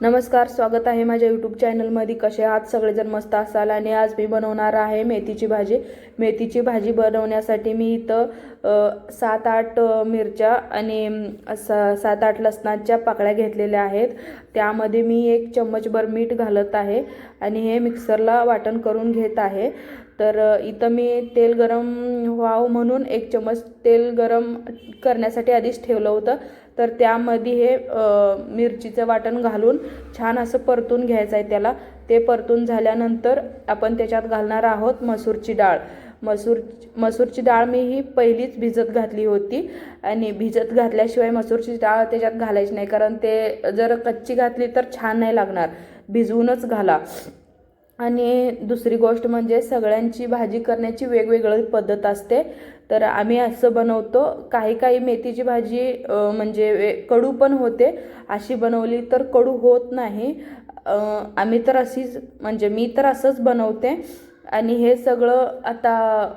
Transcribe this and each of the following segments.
नमस्कार स्वागत आहे माझ्या यूट्यूब चॅनलमध्ये कसे आहात? सगळेजण मस्त असाल आणि आज मी बनवणार आहे मेथीची भाजी. मेथीची भाजी बनवण्यासाठी मी इथं सात आठ मिरच्या आणि सा सात आठ लसणाच्या पाकळ्या घेतलेल्या आहेत. त्यामध्ये मी एक चम्मचभर मीठ घालत आहे आणि हे मिक्सरला वाटण करून घेत आहे. तर इथं मी तेल गरम व्हावं म्हणून एक चम्मच तेल गरम करण्यासाठी आधीच ठेवलं होतं. तर त्यामध्ये हे मिरचीचं वाटण घालून छान असं परतून घ्यायचं आहे त्याला. ते परतून झाल्यानंतर आपण त्याच्यात घालणार आहोत मसूरची डाळ. मसूर मसूरची डाळ मी ही पहिलीच भिजत घातली होती. आणि भिजत घातल्याशिवाय मसूरची डाळ त्याच्यात घालायची नाही कारण ते जर कच्ची घातली तर छान नाही लागणार. भिजवूनच घाला. आणि दुसरी गोष्ट म्हणजे सगळ्यांची भाजी करण्याची वेगवेगळी पद्धत असते. तर आम्ही असं बनवतो काही काही मेथीची भाजी म्हणजे वे कडू पण होते. अशी बनवली तर कडू होत नाही. आम्ही तर अशीच म्हणजे मी तर असंच बनवते. आणि हे सगळं आता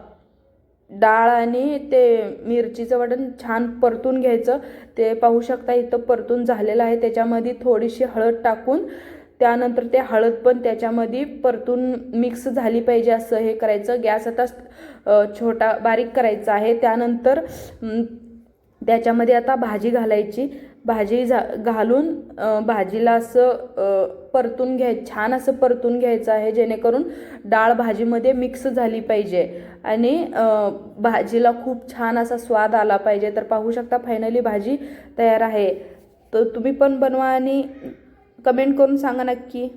डाळ आणि ते मिरचीचं वाटण छान परतून घ्यायचं. ते पाहू शकता इथं परतून झालेलं आहे. त्याच्यामध्ये थोडीशी हळद टाकून त्यानंतर ते हळद पण त्याच्यामध्ये परतून मिक्स झाली पाहिजे असं हे करायचं. गॅस आता छोटा बारीक करायचा आहे. त्यानंतर त्याच्यामध्ये आता भाजी घालायची. भाजी झा घालून भाजीला असं परतून घ्याय छान असं परतून घ्यायचं आहे. जेणेकरून डाळ भाजीमध्ये मिक्स झाली पाहिजे. आणि भाजीला खूप छान असा स्वाद आला पाहिजे. तर पाहू शकता फायनली भाजी तयार आहे. तर तुम्ही पण बनवा आणि कमेंट करून सांगा नक्की.